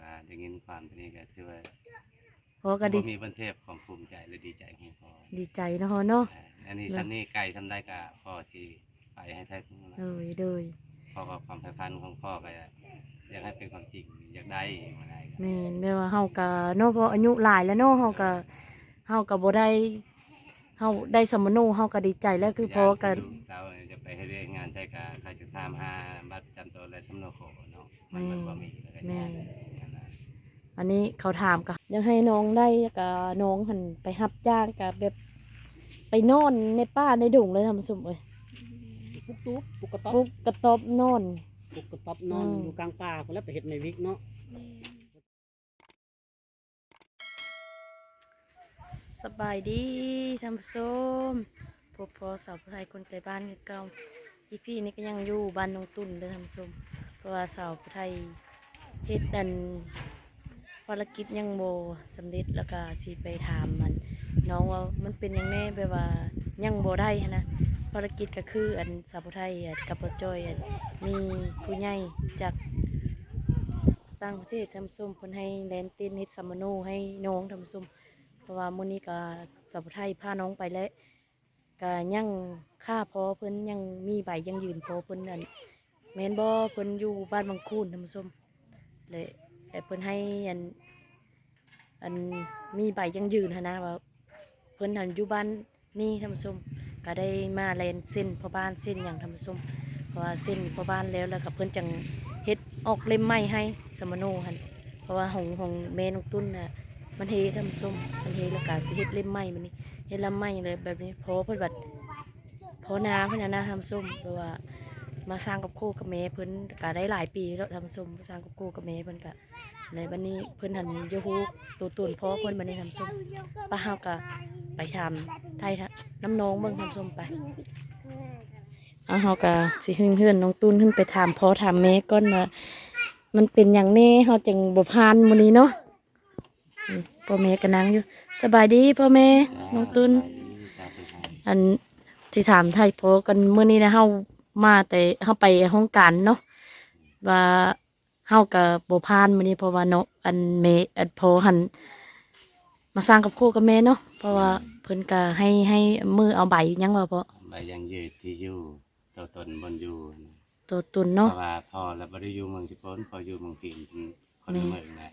ก็ได้ยินความตัวนี้ก็ถือว่าพอก็ดีบ่มีบันเทพของภูมิใจและดีใจของพ่อดีใจเนาะเนาะอ่าอันนี้ฉันนี่ไกลทำได้ก็พ่อสิไปให้แท้จริงนะโดยโดยพ่อก็ความใฝ่ฝันของพ่อก็อยากให้เป็นความจริงอยากได้มาได้ก็แม่นแม่ว่าเฮาก็เนาะเพราะอายุหลายแล้วเนาะเฮาก็เฮาก็บ่ได้เฮาได้สมโนเฮาก็ดีใจแล้วคือพอก็ เราจะไปให้เรียกงานใจกะใครจะตามหาบัตรประจำตัวและสำเนาโขเนาะมันมันบ่มีแล้วก็ยากนั่นน่ะอันนี้เขาถามก็ยังให้น้องได้ก็น้องหันไปรับจ้างก็แบบ ไปนอนในป่าในดงเลยทำสมเอ้ยปุกตุ๊บปุกกระต๊อบปุ๊บกระตอบนอนปุกกระต๊อบนอนอืมอยู่กลางป่าคนแล้วไปเห็ดในวิกเนาะสบายดีท่านผู้ชมพบพอสาวผู้ไทยคนไกลบ้านคือเก่าอีพี่นี่ก็ยังอยู่บ้านน้องตุ่นเด้อท่านผู้ชมเพราะว่าสาวผู้ไทย เฮ็ดดันภารกิจยังโบสำเร็จแล้วก็สิไปถามมัน น้องว่ามันเป็นยังแน่แบบว่ายังโบได้นะภารกิจก็คืออันสาวไทยกับปจอยอะมีผู้ใหญ่จากต่างประเทศทำส้มเพิ่นให้แลนตินเฮ็ดซัมมโนให้น้องทำส้มเพราะว่ามื้อนี้ก็สาวไทยพาน้องไปแล้วก็ยังค่าพอเพิ่นยังมีใบยังยืนพอเพิ่นนั่นแม่นบ่เพิ่นอยู่บ้านบางคูนท่านผู้ม เลยแต่เพิ่นให้อันอันมีใบยังยืนหนะว่าเพิ่นหันอยู่บ้านนี่ท่านผู้ชมก็ได้มาแลนเส้นพ่อบ้านเส้นอย่างท่านผู้ชมเพราะว่าเส้นพ่อบ้านแล้วแล้วก็เพิ่นจังเฮ็ดออกเล่มใหม่ให้สมโนหันเพราะว่าของของแม่น้องตุ้นน่ะมันเฮทำส้มมันเฮแล้วก็สิเฮ็ดเล่มใหม่มันนี่เฮ็ดล่มใหม่เลยแบบนี้พอเพิ่นบัดพอนาเพิ่นน่ะนะทำส้มเพราะว่า มาสร้างกับครูกับแม่เพิ่นก็ได้หลายปีแล้วทำส้มสร้างกับครูกับแม่เพิ่นก็เลยบัดนี้เพิ่นหันอยฮู้ตัวตนพ่อเพิ่นบัดนี้ทำส้มป้าเฮาก็ไปทำไทยน้ำน้องเบิ่งทำส้มไปเอาเฮาก็สิขึ้นเฮือนน้องตุ้นขึ้นไปถามพ่อถามแม่ก่อนว่ามันเป็นหยังแน่เฮาจังบ่ผ่านมื้อนี้เนาะอืมพ่อแม่ก็นั่งอยู่สบายดีพ่อแม่น้องตุนจ้าเป็นไงอันสิถามไทยพอกันมื้อนี้นะเฮา มาแต่เฮาไปห้องการเนาะว่าเฮาก็บ่ผ่านมื้อนี้เพราะว่าเนาะอันแม่อันพอหันมาสร้างกับครูกับแม่เนาะเพราะว่าเพิ่นก็ให้ให้มือเอาใบหยังว่าเพราะใบยังยืดที่อยู่ตัวตนบนอยู่ตัวตุนเพเนาะราะว่าพ่อและบ่ได้อยู่เมืองสิพ้นพออยู่เมืองพีนเป็นคนแม่เมืองแหละ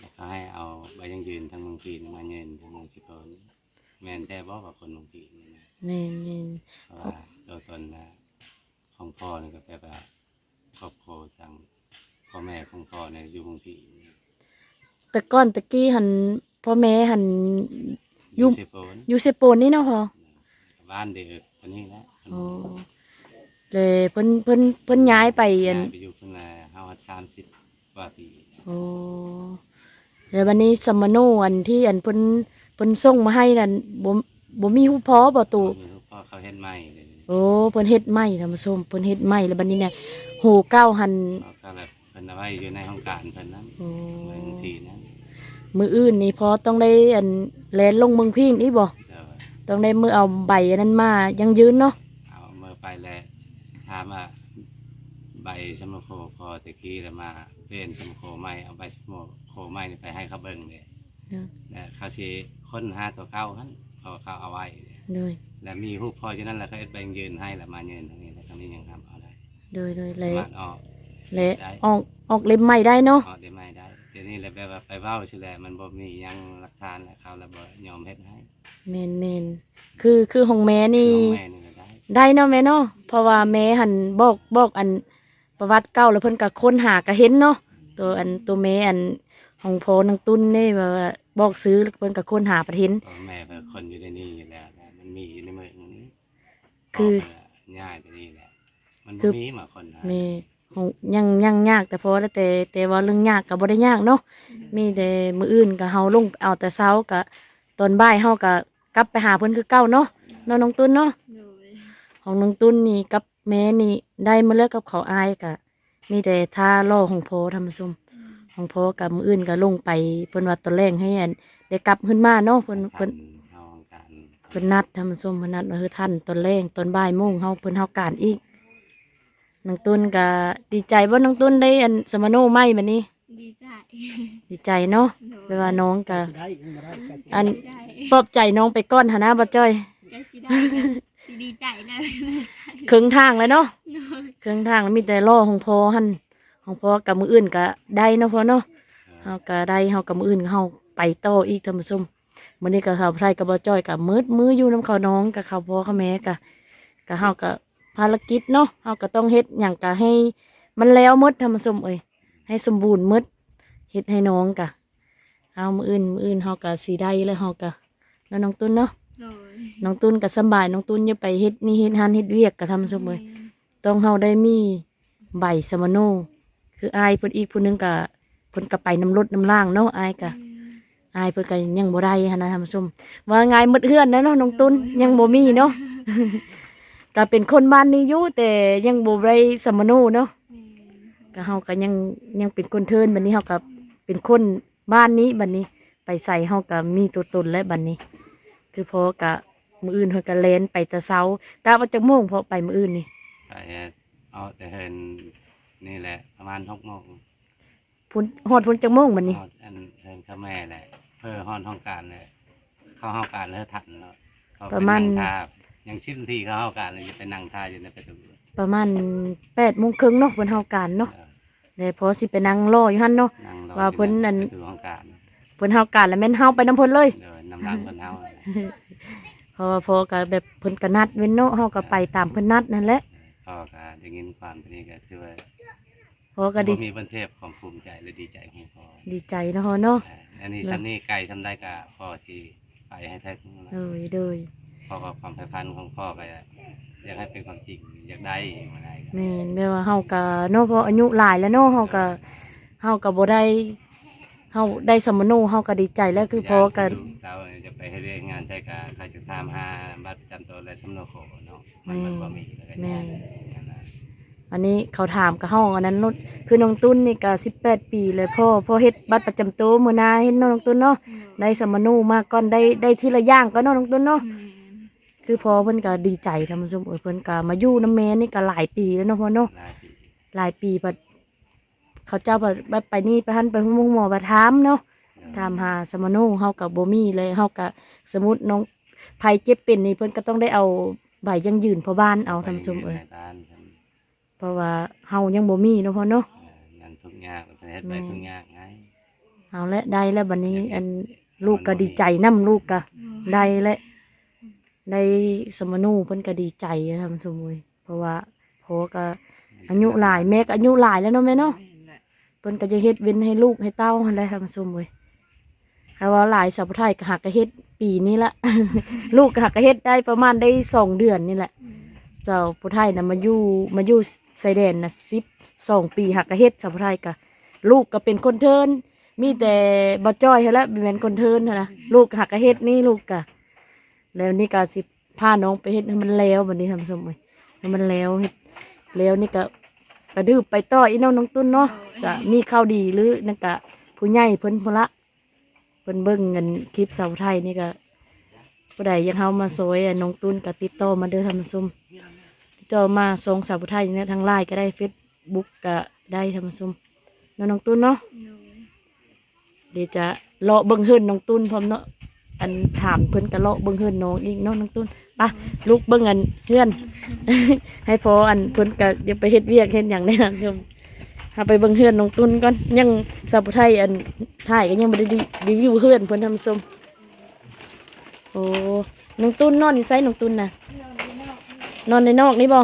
แล้วก็ให้เอาใบยังยืนทั้งเมืองพีนมาเงินทั้งเมืองสิพ้นแม่นแต่บ่ว่าคนเมืองพีนนี่นะแม่นเพราะว่า ตัวตนนะของพ่อนี่ก็แบบว่าครอบครัวทางพ่อแม่ของพ่อเนี่ยอยู่เมืองพีนๆแต่ก่อนตะกี้หันพ่อแม่หันอยู่สิพ้นอยู่เซโปนนี่เนาะพอบ้านเด็กคนนี้แหละอ๋อเลยเพิ่นเพิ่นเพิ่นย้ายไปอันไปอยู่คนละเฮาสามสิบกว่าปีโอ้แล้ววันนี้สมโนอันที่อันเพิ่นเพิ่นส่งมาให้นั่นบ่บ่มีฮู้พอบ่ตูมีลูกพ่อเขาเฮ็ดใหม่เลย โอ้เพิ่นเฮ็ดใหม่ท่านผู้ชมเพิ่นเฮ็ดใหม่แล้วบัดนี้เนี่ยโหเก้าหันเขาก็แบบเพิ่นเอาไว้อยู่ในห้องการเพิ่นนั้นโอ้เมืองทีนั้นมื้ออื่นนี่พอต้องได้อันแลนลงเมืองพิงนี่บ่เดี๋ยวต้องได้มือเอาใบอันนั้นมายังยืนเนาะเอาเมื่อไปแล้วถามว่าใบสมโคพอตะกี้แล้วมาเปลี่ยนสมโคใหม่เอาใบสมโคใหม่นี่ไปให้เขาเบิ่งเด้เนาะแล้วเขาสิค้นหาตัวเก่าหั่นเขาเขาเอาไว้เด้โดย แล้วมีรูปพ่ออยู่นั่นแล้วก็เอ็ดแบงยืนให้แล้วมายืนตรงนี้แล้วตรงนี้ยังทำเอาได้โดยโดยสและมารถออกและออกออกเล่มใหม่ได้เนาะออกได้ไหมได้เดี๋ยวนี้แหละแบบว่าไปเว้าสิแหละมันบ่มีหยังหลักฐานแล้วเขาแล้วบ่ยอมเฮ็ดให้แม่นแม่นคือคือของแม่นี่ น้องแม่นี่ก็ได้ได้เนาะแม่เนาะเพราะว่าแม่หันบอกบอกอันประวัติเก่าแล้วเพิ่นก็ค้นหาก็เห็นเนาะตัวอันตัวแม่อันของพอนางตุ้นนี่แบบว่าบอกซื้อแล้วเพิ่นก็ค้นหาประเห็น เพราะแม่เป็นคนอยู่ในนี่อยู่แล้วแหละ มันมีอยู่ในเมืองนี้คือพ่เพิ่นง่ายไปนี่แหละ มันคืบ่อมีมาคนหาแม่ของยังยังยากแต่พอแล้วแต่แต่ว่าเรื่องยากก็บ่ได้ยากเนาะมีแต่มื้ออื่นก็เฮาลงเอาแต่เช้าก็ตอนบ่ายเฮาก็กลับไปหาเพิ่นคือเก่าเนาะเนาะน้องตุ้นเนาะของน้องตุ้นนี่กับแม่นี่ได้มาเลิกกับเขาอายกะ มีแต่ท่าล่อของโพทำซุมของโพกับมืออื่นก็ลงไปเพิ่นว่าตอนแรกให้อันได้กลับขึ้นมาเนาะเพิ่นเพิ่นเฮาการ เพิ่นนัดทำซุมเพิ่นนัดว่าคือท่านตอนแรกตอนบ่ายโมงเฮาเพิ่นเฮาการอีกน้องตุ้นก็ดีใจว่าน้องตุ้นได้อันสมโนใหม่บัดนี้ ดีดีใจเนาะโดเวยลาน้องก็สิได้ยังบ่ได้ก็สิอันสิได้ปลอบใจน้องไปก้อนหนนะบ่จ้อยก็สิได้ก็สิดีใจแล้วครึ่งทางแล้วเนาะโดยครึ่งทางแล้วมีแต่ล่อของพอหั่นของพอกับมืออื่นก็ได้เนาะพอเนาะเฮาก็ได้เฮากับมืออื่นเฮาไปต่ออีกท่านผู้ชม มื้อนี้ก็ข้าวไทยกับบ่จ้อยก็มืดมืออยู่นํเขาน้องกับเขาพ่อเขาแม่ก็ก็เฮาก็ภารกิจเนาะเฮาก็ต้องเฮ็ดหยังก็ให้ มันแล้วหมดท่านผู้ชมเอ้ยให้สมบูรณ์หมดเฮ็ดให้น้องก็เอามืออื่นมืออื่นเฮาก็สิได้แล้วเฮาก็แล้วน้องตุ้นเนาะโดยน้องตุ้นก็สำบายน้องตุ้นอย่าไปเฮ็ดนี่เฮ็ดหันเฮ็ดเวียกก็ทำสมเลยต้องเฮาได้มีใบสมโนคืออายเพิ่นอีกผู้หนึงก็เพิ่นก็ไปน้ำรถน้ำล่างเนาะอายก็ อายเพิ่นก็ยังบ่ได้หันนะท่านผู้ชมว่าไงหมดเฮือนนะเนาะน้องตุ้นยังบ่มีเนาะก็เป็นคนบ้านนี้อยู่แต่ยังบ่ได้สมโนเนาะก็เฮาก็ยังยังเป็นคนเทินบัดนี้เฮาก็เป็นคนบ้านนี้บัดนี้ ไปใส่เฮาก็มีตัวตนและบัดนี้ คือพอกะมืออื่นเฮาก็แล่นไปแต่เช้ากะว่าจักโมงพอไปมืออื่นนี่ไปเอาแต่เห็นนี่แหละประมาณหกโมงพุ่นฮอดพุ่นจักโมงบัดนี้ฮอดอันเห็นข้าแม่แหละ เพื่อห้องห้องการเลยเข้าห้องการแล้วทันแล้วเขาไปนั่งท่าอย่างชิ้นที่เขาห้องการเลยจะไปนั่งท่าอยู่ในประตูประมาณ8โมงครึ่งเนาะเพิ่นเฮาการเนาะแล้วพอสิไปนั่งรออยู่หั่นเนาะ นั่งรอว่าเพิ่นนั่นประตูห้องการเพิ่นเฮาการแล้วแม่นเฮาไปนํเพิ่นเลย เดินนำหลังเพิ่นเฮาเพราะว่าพอก็แบบเพิ่นก็นัดเว้นเนาะเฮาก็ไปตามเพิ่นนัดนั่นแหละพ่อก็ได้ยินความเป็นนี้ก็คือว่าพอก็ดีบ่มีบันเทพความภูมิใจและดีใจของพ่อดีใจเนาะเนาะอ่า อันนี้ชั้นนี้ไกลทำได้กับพ่อที่ไปให้แท้เอ้ยเด้ยพ่อกับความใฝ่ฝันของพ่อก็อยากให้เป็นความจริงอยากได้มาได้ก็แม่นแม่ว่าเฮาก็เนาะเพราะอายุหลายแล้วเนาะเฮาก็เฮาก็บ่ได้เฮาได้สมโนเฮาก็ดีใจแล้วคือพอก็เราจะไปให้เรียกงานใช่กะใครจะตามหาบัตรประจำตัวและสำเนาโขเนาะมันมันบ่มีแล้วก็แม่ นั่นน่ะอันนี้เขาถามกับเฮาอันนั้นเนาะคือน้องตุ้นนี่ก็18ปีเลยพ่อพ่อเฮ็ดบัตรประจำตัวมื้อหนาเฮ็ดเนาะน้องตุ้นเนาะได้สมโนมาก่อนได้ได้ทีละอย่างก็เนาะน้องตุ้นเนาะคือพอเพิ่นก็ดีใจท่านผู้ชมเอ้ยเพิ่นก็มาอยู่นำแม่นี่ก็หลายปีแล้วเนาะพ่อเนาะหลายปีหลายปีบัดเขาเจ้าบัดบัดไปนี่ไปหันไปห้องหมอบัดถามเนาะถามหาสมโนเฮาก็บ่มีเลยเฮาก็สมมุติน้องภัยเจ็บเป็นนี่เพิ่นก็ต้องได้เอาใบยังยืนพ่อบ้านเอาท่านผู้ชมเอ้ยไปบ้านครับ เพราะว่าเฮายังบ่มีเนาะพ่อเนาะเอ่อยันทุกข์ยากประเทศไปทุกข์ยากไงเอาและได้แล้วบัดนี้อันลูกก็ดีใจนํลูกก็ได้และได้สมโนเพิ่นก็ดีใจท่านผู้ชมเอ้ยเพราะว่าพ่อก็อายุหลายแม่ก็อายุหลายแล้วเนาะแม่เนาะเพิ่นก็จะเฮ็ดเว้นให้ลูกให้เต้าหั่นแหละท่านผู้ชมเว้ยถ้าว่าหลายสาวผู้ไทยก็หักก็เฮ็ดปีนี้ละ ลูกก็หักก็เฮ็ดได้ประมาณได้สองเดือนนี่แหละเจ้าผู้ไทยน่ะมาอยู่มาอยู่ ชายแดนนะสิบสองปีหักก็เฮ็ดสาวไทยก็ลูกก็เป็นคนเทินมีแต่บ่จ้อยและบ่แม่นคนเทินนะลูกหักก็เฮ็ดนี่ลูกก็แล้วนี่ก็สิพาน้องไปเฮ็ดให้มันแล้วบัดนี้ท่านผู้มเว้ยให้มันแล้วเฮ็ดแล้วนี่ก็กระดื้อไปต่ออีน้องน้องตุ้นเนาะจะมีข้าวดีหรือนั่นกะผู้ใหญ่เพิ่นพละเพิ่นเบิ่งเงินคลิปสาวไทยนี่ก็ผู้ใดยังเฮามาซอยอะน้องตุ้นก็ติดต่อมาเด้อทำซุม ติดต่อมาส่งสาวไทยเนี่ยทางไลน์ก็ได้เฟซบุ๊กก็ได้ทำซุมน้องน้องตุ้นเนาะเดี๋ยวจะเลาะเบิ่งเฮือนน้องตุ้นพร้อมเนาะอันถามเพิ่นก็เลาะเบิ่งเฮือนน้องอีกเนาะน้องตุ้นไปะลูกเบิ่งอันเฮือน ให้พออันเพิ่นก็อย่าไปเฮ็ดเวียกเฮ็ดหยังแน่นะชมหาไปเบิ่งเฮือนน้องตุ้นก่อนยังสาวผู้ไทยอันถ่ายก็ยังบ่ได้รีวิวเฮือนเพิ่นทำส้มโอ้น้องตุ้นนอนอยู่ไสน้องตุ้นน่ะ นอนในนอกนี่บ่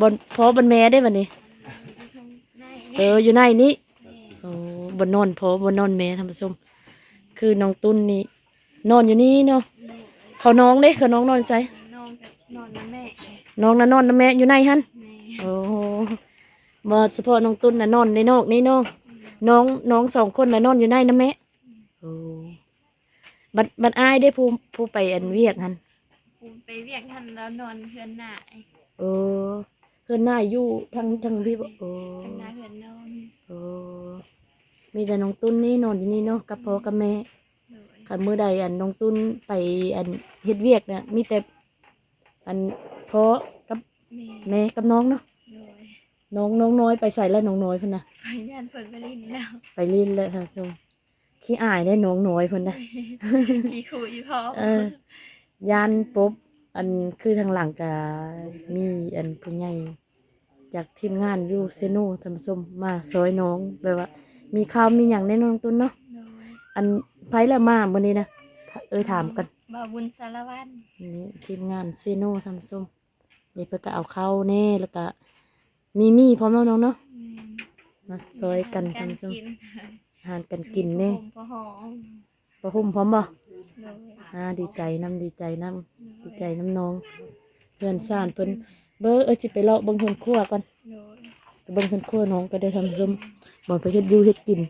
บนพอบนแม่ได้บัดนี้ เอออยู่ในนี้โอ้บนนอนพอบนนอนแม่ทำส้มคือน้องตุ้นนี่นอนอยู่นี่เนาะเขาน้องเด้เขาน้องนอนอยู่ไสนอนกับนอนนะแม่น้องน่ะนอนนะแม่อยู่ในหันแม่โอ้โหมาเฉพาะน้องตุ้นน่ะนอนในนอกนี่เนาะน้องน้องสองคนน่ะนอนอยู่ในนะแม่โอ้บัดบัดอายได้ผู้ผู้ไปอันเวียกหัน ปูไปเรียกท่านแล้วนอนเพื่อนหน้าไอ้เออเพื่อนนายอยู่ทางทางพี่บ่โอ้ทางหน้าเพื่อนนอนโอ้มีแต่น้องตุ้นนี่นอนอยู่นี่เนาะกับพ่อกับแม่โดยคันมื้อใดอันน้องตุ้นไปอันเฮ็ดเวียกเนี่ยมีแต่อันพ่อกับแม่แม่กับน้องเนาะโดยน้องน้องน้อยไปใส่แล้วน้องน้อยเพิ่นนะไปงานเพิ่นไปเล่นแล้วไปเลินแล้วท่านผู้ชมขี้อายได้น้องน้อยเพิ่นนะมีครูอยู่พร้อมเออ ยานปุ๊บอันคือทางหลังก็มีอันผู้ใหญ่จากทีมงานอยู่เซโนท่านผู้ชมมาซอยน้องแบบว่า มีข่าวมีหยังแน่น้องตุ้นเนาะโดยอันไผละมาวันนี้นะถ้าเอ้ยถามกันบาบุญสารวัตรนี่ทีมงานเซโนทำส้มเดี๋ยวเพื่อก็เอาเข้าแน่แล้วก็มีมีพร้อมน้องๆเนาะอืมมาซอยกันการทำส้มกินอาหารกันกินแน่ผมพอหอมประหุ่มพร้อมบ่โดย อ่าดีใจน้ำดีใจน้ำดีใจน้ำน้องเพื่อนซ่านเพิ่นเบอร์เอ้ยสิไปเลาะเบิ่งเพิ่นครัวก่อนโดยไปเบิ่งเพิ่นครัวน้องก็ได้ทำส้มบ่ไปเฮ็ดอยู่เฮ็ดกิน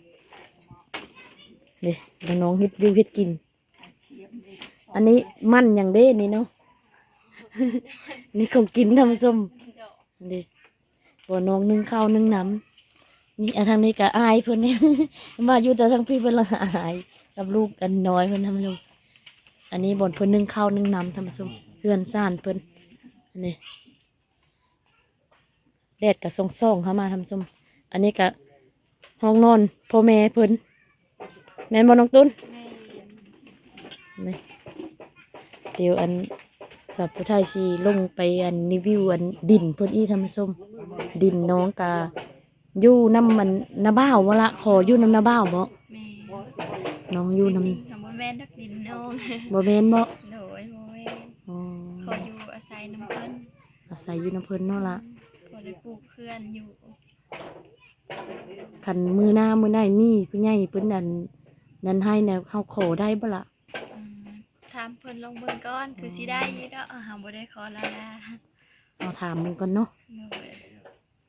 นี่น้องๆเฮ็ดอยู่เฮ็ดกิน อันนี้มันอย่างเด้นี่เนาะนี่ของกินทำส้มนี่บ่น้องนึ่งข้าวนึ่งน้ำนี่อันทางนี้ก็อายเพิ่นนี่มาอยู่แต่ทางพี่เพิ่นละอาย กับลูกกันน้อยเพิ่นทำผู้ชมอันนี้บ่นเพิ่นนึ่งข้าวนึ่งน้ำทำผู้ชมเพื่อนซ่านเพิ่นอันนี้แดดกับส่องๆเข้ามาทำผู้ชมอันนี้ก็ห้องนอนพ่อแม่เพิ่นแม่นบ่น้องตุ้นแม่นี่เดี๋ยวอันสับผู้ไทยสีลงไปอันรีวิวอันดินเพิ่นอีทำส้มดินน้องกาอยู่น้ำมันนาบ้าววะละขออยู่น้ำนาบ้าวบ่แม่ น้องอยู่น้ทำบ่แม่นดักดินน้องำบ่แม่นบ่โดยบ่แม่นอ๋อเขาอยู่อาศัยน้ำเพิ่นอาศัยอยู่น้ำเพิ่นเนาะละพอได้ปลูกเพื่อนอยู่คันมือหน้ามือไหนมีผู้ใหญ่เพิ่นอันนั้นให้แนวเขาขอได้บ่ล่ะอืมถามเพิ่นลองเบิ่งก่อนคือสิได้อยู่ดอกหาบ่ได้ขอแล้วนะเอาถามมันก่อนเนาะโดย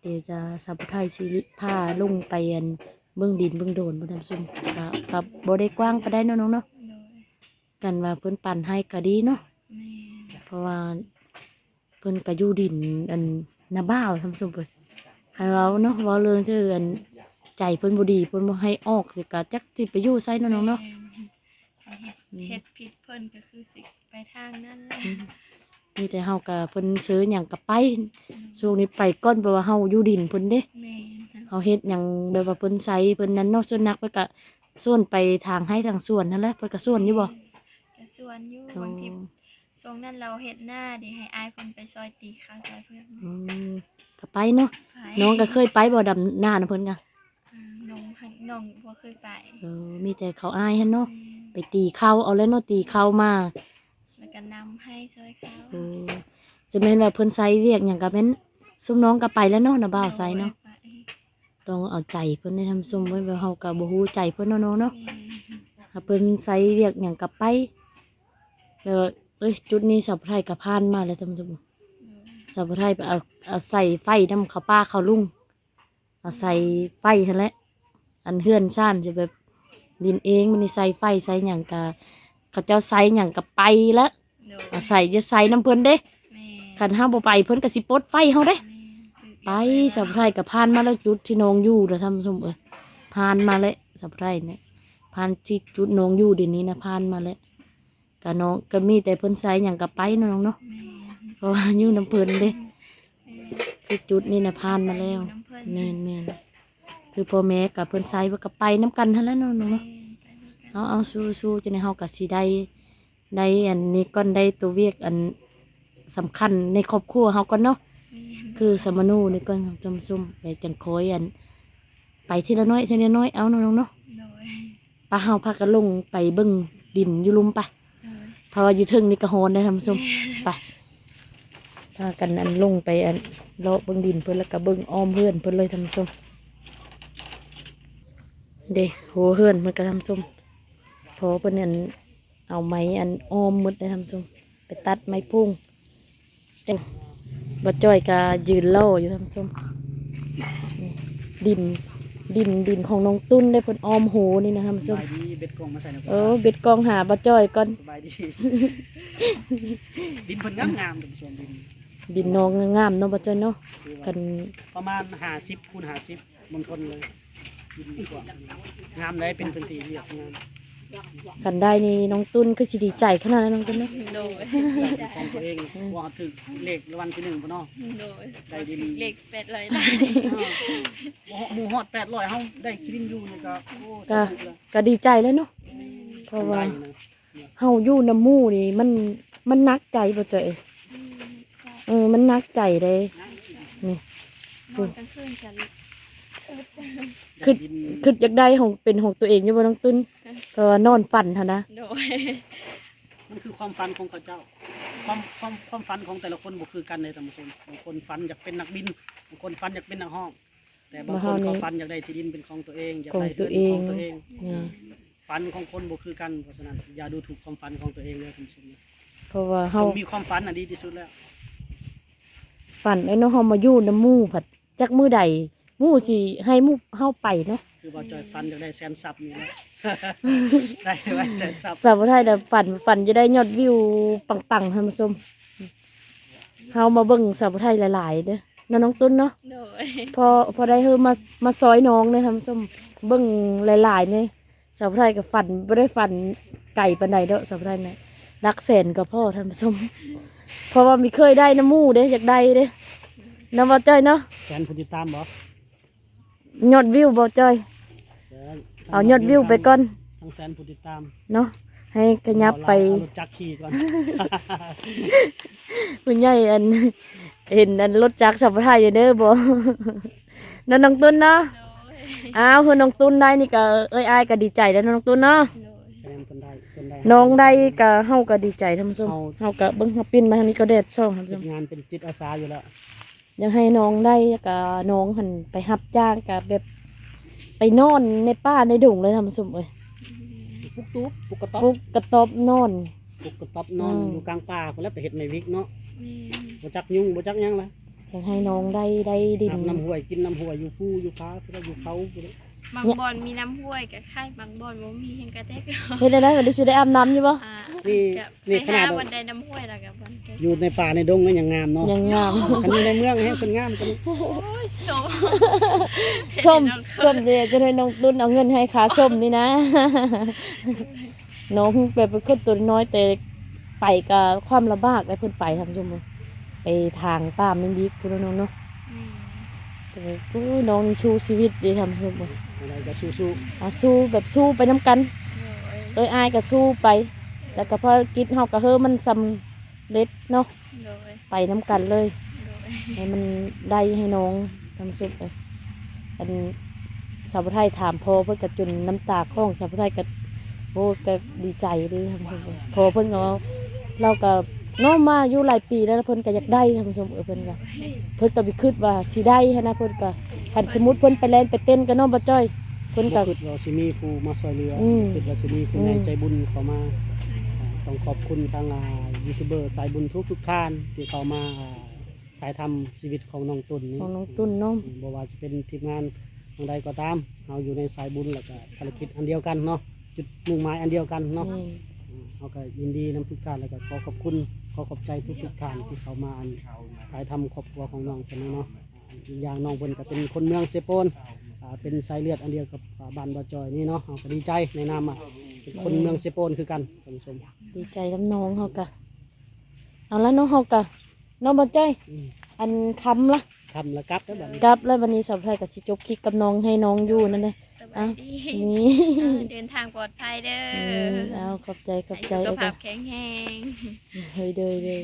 เดี๋ยวจะสับผู้ไทยสิพาลงไปอัน เบิ่งดินเบิ่งโดนบ่ทำส้มก็กับบ่ได้กว้างปานใดเนาะน้องเนาะโดยกันว่าเพิ่นปั่นให้ก็ดีเนาะแม่เพราะว่าเพิ่นก็อยู่ดินอันนาบ้าวทำสมเพิ่นคันเว้าเนาะเว้าเรื่องชื่ออันใจเพิ่นบ่ดีเพิ่นบ่ให้ออกสิก็จักสิไปอยู่ไสเนาะน้องเนาะ แม่เฮ็ดเฮ็ดผิดเพิ่นก็คือสิไปทางนั้นแหละมีแต่เฮาก็เพิ่นซื้อหยังก็ไปช่วงนี้ไปก่อนเพราะว่าเฮาอยู่ดินเพิ่นเด้ แม่ เฮาเฮ็ดหยังแบบว่าเพิ่นใส่เพิ่นนั้นเนาะส่วนนักเพิ่นก็ส่วนไปทางให้ทางสวนนั่นแหละเพิ่นก็ส่วนอยู่บ่ก็ส่วนอยู่อ๋อบางทีช่วงนั้นเราเฮ็ดหน้าเดี๋ยวให้อายเพิ่นไปซอยตีข้าวซอยเพื่อนอืมก็ไปเนาะไปน้องก็เคยไปบ่ดำหน้านะเพิ่นก็อ่าน้องข้างน้องบ่เคยไปเออมีแต่เขาอายหั่นเนาะแม่ไปตีเข้าเอาแล้วเนาะตีเข้ามาแล้วก็นำให้ซอยเขาโอ้จะแม่นว่าเพิ่นไซเวียกอย่างกับแม่นซุมน้องก็ไปแล้วเนาะนะบ่าวไซเนาะไป ต้องเอาใจเพิ่นได้ทำซุมไว้แบบเฮาก็บ่ฮู้ใจเพิ่นเนาะน้องเนาะแม่ถ้าเพิ่นไซเวียกหยังก็ไปแล้วเอ้ยจุดนี้สับไทยก็ผ่านมาแล้วทำซุมสับไทยไปเอาเอาใส่ไฟนำเขาป้าเขาลุงเอาใส่ไฟหั่นแหละอันเฮือนซ่านจะแบบดินเองมันนี่ใส่ไฟใส่หยังก็เขาเจ้าใส่หยังก็ไปแล้วโดยเอาใส่จะใส่น้ำเพิ่นเด้แม่คันห้าบ่ไปเพิ่นก็สิปลดไฟเฮาเด้แม่คือ ไปสับไทยกับพานมาแล้วจุดที่น้องอยู่เด้อทำสมเอ้ยพานมาแล้วสับไทยเนี่ยพานที่จุดน้องอยู่เดี๋ยวนี้นะพานมาแล้วก็น้องก็มีแต่เพิ่นใส่หยังก็ไปน้องเนาะเพราะว่าอยู่น้ำเพิ่นเด้คือจุดนี้นะพานมาแล้วเมนแม่นคือพ่อแม่กับเพิ่นใส่เพิ่นก็ไปน้ำกันทั้งนั้นน้องเนาะเอาเอาสู้สู้จนในเฮาก็สิได้ได้อันนี้ก่อนได้ตัวเวียกอันสำคัญในครอบครัวเฮาก่อนเนาะ คือสมนูนี่ก่อนจำซุ่มไปจังคอยอัน ไปทีละน้อยทีละน้อยเอาน้องๆเนาะโดยป้าเฮาพากันลงไปเบิ่งดินอยู่ลุมปะโดยเพราะว่าอยู่เทึงนี่ก็โหนได้ทำซุ่มไปพากันอันลงไปอันเลาะเบิ่งดินเพิ่นแล้วก็เบิ่งอ้อมเพื่อนเพิ่นเลยทำซุ่มเด้โหเพื่อนมันก็ทำซุ่มพอเพิ่นอันเอาไม้อันอ้อมหมดได้ทำซุ่มไปตัดไม้พุ่งเด้ บ่จ้อยก็ยืนเล่ออยู่ทำซุ่มดินดินดินของน้องตุ้นได้เพิ่นออมโหนี่นะท่านผู้ชสมบายดีเบ็ดกองมาใส่ในเออเบ็ดกองหาปลาจ้อยก่อนสบายดีดินเพิ่นงามงามๆท่านผู้ชมดินดินน้องงามๆเนาะปลาจ้อยเนาะคือว่ากันประมาณ50คูณ50บางคนเลยดินดีกว่างามเลยเป็นพื้นที่เรียบงาม กันได้นี่น้องตุ้นก็สิดีใจขนาดนั้นน้องตุ้นเนาะโดยได้เป็นของตัวเองว่าถึงเลขรางวัลที่หนึ่งบ่เนาะโดยได้ดินเล็กเป็ดเลยได้อ้าวหมูฮอด800เฮาได้กินอยู่นี่ก็โอ้สก็นุกเลยก็ดีใจแล้วเนาะเพราะว่าได้นะเฮาอยู่น้ำหมู่นี่มันมันนักใจบ่เจ้ยเออมันนักใจเลยนี่นอนกลางคืนจะคือคืออยากได้ของเป็นของตัวเองอยู่บ่น้องตุ้น เพราะว่านอนฝันเท่านะ โดย มันคือความฝันของเขาเจ้า ความความความฝันของแต่ละคนบ่คือกันเลยท่านผู้ชมบางคนฝันอยากเป็นนักบินบางคนฝันอยากเป็นนักห้อง แต่บางคนเขาฝันอยากได้ที่ดินเป็นของตัวเองอยากได้เรือนเป็นของตัวเอง นี่ฝันของคนบ่คือกันเพราะฉะนั้นอย่าดูถูกความฝันของตัวเองเลยท่านผู้ชมเพราะว่าเฮาต้องมีความฝันอะดีที่สุดแล้ว ฝันไอ้เนาะเฮามาอยู่น้ำหมู่ผัดจักมื้อใดหมู่สิให้หมู่เฮาไปเนาะคือว่าจอยฝันอยากได้แสนซับนี่แหละ ได้ไว้แสนซับสาวไทยแต่ฝันฝันจะได้ยอดวิวปังๆท่านผู้ชมเฮามาเบิ่งสาวไทยหลายๆเด้อน้าน้องตุ้นเนาะโดยพอพอได้เฮอมามาซอยน้องเนี่ยท่านผู้ชมเบิ่งหลายๆเนี่ยสาวไทยกับฝันไม่ได้ฝันไก่ปานใดเด้อสาวไทยเนี่ยรักแสนกับพ่อท่านผู้ชมเพราะว่ามีเคยได้น้ำหมู่เด้อยากได้เด้น้ำบ่จ้อยเนาะแสนผู้ติดตามบ่ยอดวิวบ่จ้อยแสน เอายอดวิวไปก่อนทั้งแสนผู้ติดตามเนาะให้กระยับไปเอารถจักรขี่ก่อนคุณยายอัน เห็นอันรถจักรสัมปทานอยู่เด้อบ่นั่นน้องตุ้นเนาะโดยอ้าวคือน้องตุ้นได้นี่ก็เอ้ยอายก็ดีใจแล้วน้องตุ้นเนาะโดยแสนคนได้คนได้น้องได้ก็เฮาก็ดีใจท่านผู้ชมเอาเฮาก็เบิ่งเฮาปิ้นมาทางนี้ก็แดดซ่องท่านผู้ชเฮ็ดมงานเป็นจิตอาสาอยู่แล้ว อยากให้น้องได้ก็น้องหันไปรับจ้างก็แบบ ไปนอนในป่าในดงเลยท่านผู้ชมเอ้ยปุกตุ๊บปุกกระต๊อบพวกกระต๊อบนอน ปุกกระต๊อบนอนอืมอยู่กลางป่าคนแล้วไปเห็ดในวิกเนาะนี่บ่จักยุงบ่จักหยังละอยากให้น้องได้ได้ดินอาบน้ำห้วยกินน้ำห้วยอยู่ภูอยู่พาเพื่ออยู่เขาพุ่นแหละ บางบอนมีน้ำห้วยกับไข่บางบอนบ่มีแห่งกระเทกเฮ็ดได้ได้ก็ได้สิได้อาบน้ำอยู่บ่อ่านี่กับนี่ไปขนาหาด วันใดน้ำห้วยแล้วกับวันใดอยู่ในป่าในดงก็ยังงามเนาะยังงาม คันอยู่ในเมืองให้คนงามกันโอ้ยโซส้มส้มเดียวจะให้น้องตุ้นเอาเงินให้ขาส้มนี่นะ น้องแบบเป็นคนตัวน้อยแต่ไปกับความลำบากได้เพิ่นไปทำชมเลยไปทางป่าไม่มีคุณน้องเนาะอืมจะไปโอ้ยน้องนี่สู้ชีวิตดีทำชมเลย อะไรก็สู้อะสู้แบบสู้ไปน้ำกัน โดยเอ้ยอายก็สู้ไป แล้วก็พอกิจเฮาก็เฮอมันสำเร็จเนาะ โดยไปน้ำกันเลย โดยให้มันได้ให้น้องทำซุปเลยอันสาวไทยถามพอเพิ่นก็จนน้ำตาคล้องสาวไทยก็โอ้ก็ดีใจเลยทำซุปเลยพอเพิ่นก็ว่าเราก็เน้องมาอยู่หลายปีแล้วเพิ่นก็อยากได้ทำซุปเออเพิ่นก็เพิ่นก็ไปคิดว่าสิได้หั้นนะเพิ่นก็ คันสมมุติเพิ่นไปเล่นไปเต้นก็น้องบ่จ้อยเพิ่นๆก็บ่คิดว่าสิมีผู้มาช่วยเหลืออม คิดว่าสิมีผู้ใหญ่อืมใจบุญเข้ามาอ่าต้องขอบคุณทางอ่ายูทูบเบอร์สายบุญทุกทุกๆท่านที่เข้ามาอ่าถ่ายทำชีวิตของน้องตุนนี้ของน้องตุ้นเนาะ บ่ว่าจะเป็นทีมงานทางใดก็ตามเราอยู่ในสายบุญแล้วก็ภารกิจอันเดียวกันเนาะจุดมุ่งหมายอันเดียวกันเนาะนี่อืมเราก็ยินดีนำทุกท่านแล้วก็ขอขอบคุณขอขอบใจทุกทุกๆท่านที่เขามาอันถ่ายทำครอบครัวของน้องคนนี้เนาะ อ่าอีกอย่างน้องเพิ่นก็เป็นคนเมืองเซโปนอ่าเป็นสายเลือดอันเดียวกับอ่าบ้านบ่อจอยนี่เนาะเราก็ดีใจในนามอะเป็นคนเมืองเซโปนคือกันท่านผู้ชมดีใจน้ำน้องเฮากะเอาละน้องเฮากะน้องบ่จ้อยอืมอันคำละทำแล้วกลับแล้วแบบนี้กลับแล้ววันนี้สาวไทยก็สิจบคลิปกับน้องให้น้องอยู่นั่นเลยสบายดีนี่เออเดินทางปลอดภัยเด้อเอาขอบใจขอบให้ใจสุขเอาภากัพแข็งแรง เฮ้ยเดยเดย